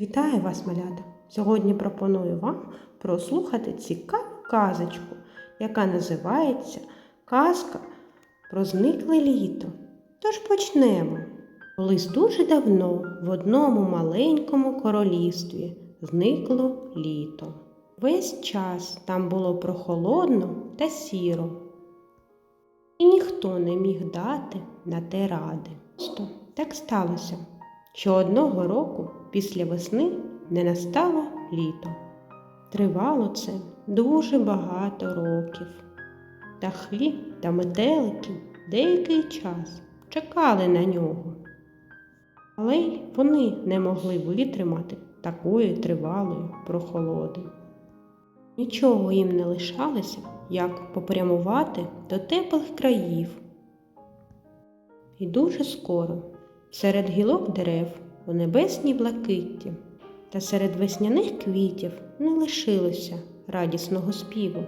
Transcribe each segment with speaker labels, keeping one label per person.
Speaker 1: Вітаю вас, малята! Сьогодні пропоную вам прослухати цікаву казочку, яка називається Казка про зникле літо. Тож почнемо. Колись дуже давно в одному маленькому королівстві зникло літо. Весь час там було прохолодно та сіро, і ніхто не міг дати на те ради. Просто Так сталося, що одного року після весни не настало літо. Тривало це дуже багато років. Птахи та метелики деякий час чекали на нього. Але й вони не могли витримати такої тривалої прохолоди. Нічого їм не лишалося, як попрямувати до теплих країв. І дуже скоро серед гілок дерев у небесній блакитті та серед весняних квітів не лишилося радісного співу.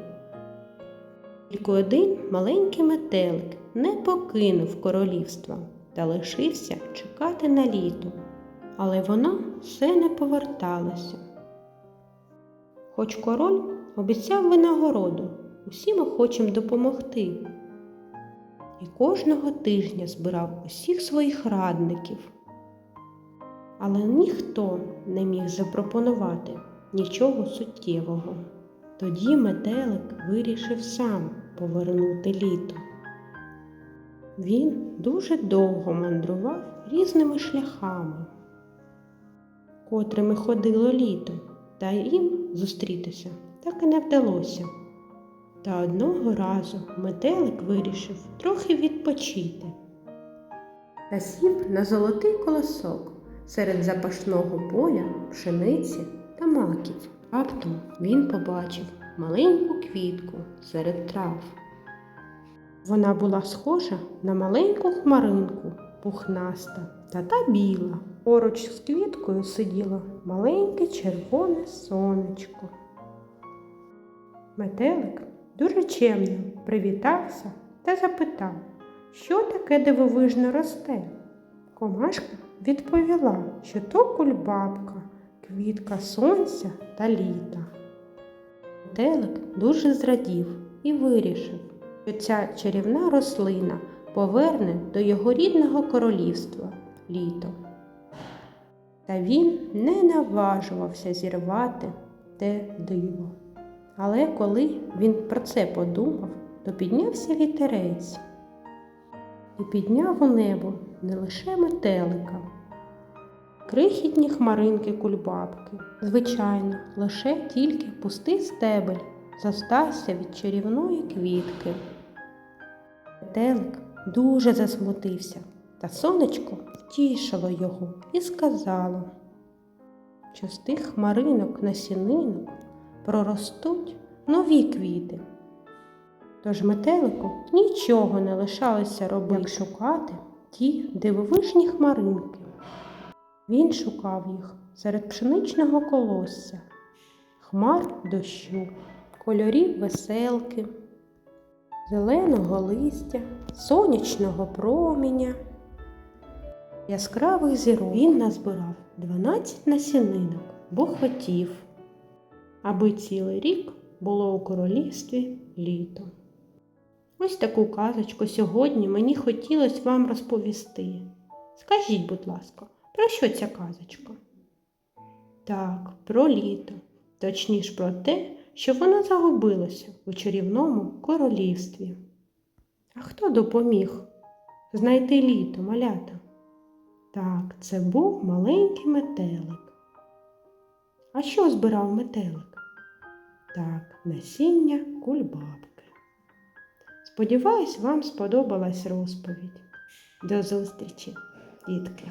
Speaker 1: Тільки один маленький метелик не покинув королівства та лишився чекати на літо, але вона все не поверталася. Хоч король обіцяв винагороду усім охочим допомогти, і кожного тижня збирав усіх своїх радників. Але ніхто не міг запропонувати нічого суттєвого. Тоді метелик вирішив сам повернути літо. Він дуже довго мандрував різними шляхами, котрими ходило літо, та їм зустрітися так і не вдалося. Та одного разу метелик вирішив трохи відпочити та сів на золотий колосок серед запашного поля, пшениці та маків. Раптом він побачив маленьку квітку серед трав. Вона була схожа на маленьку хмаринку, пухнаста та та біла. Поруч з квіткою сиділо маленьке червоне сонечко. Метелик дуже чемно привітався та запитав, що таке дивовижно росте. Комашка відповіла, що то кульбабка, квітка сонця та літа. Метелик дуже зрадів і вирішив, що ця чарівна рослина поверне до його рідного королівства літо. Та він не наважувався зірвати те диво. Але коли він про це подумав, то піднявся вітерець і підняв у небо не лише метелика, крихітні хмаринки кульбабки. Звичайно, лише тільки пустий стебель зостався від чарівної квітки. Метелик дуже засмутився, та сонечко втішило його і сказало, що з тих хмаринок насінинок проростуть нові квіти. Тож метелику нічого не лишалося робити, як шукати ті дивовижні хмаринки. Він шукав їх серед пшеничного колосся, хмар дощу, кольорів веселки, зеленого листя, сонячного проміння. Яскравих зірок він назбирав 12 насінинок, бо хотів, аби цілий рік було у королівстві літо. Ось таку казочку сьогодні мені хотілося вам розповісти. Скажіть, будь ласка, про що ця казочка? Так, про літо, точніше про те, що воно загубилося у чарівному королівстві. А хто допоміг знайти літо, малята? Так, це був маленький метелик. А що збирав метелик? Так, насіння кульбабки. Сподіваюсь, вам сподобалась розповідь. До зустрічі, дітки!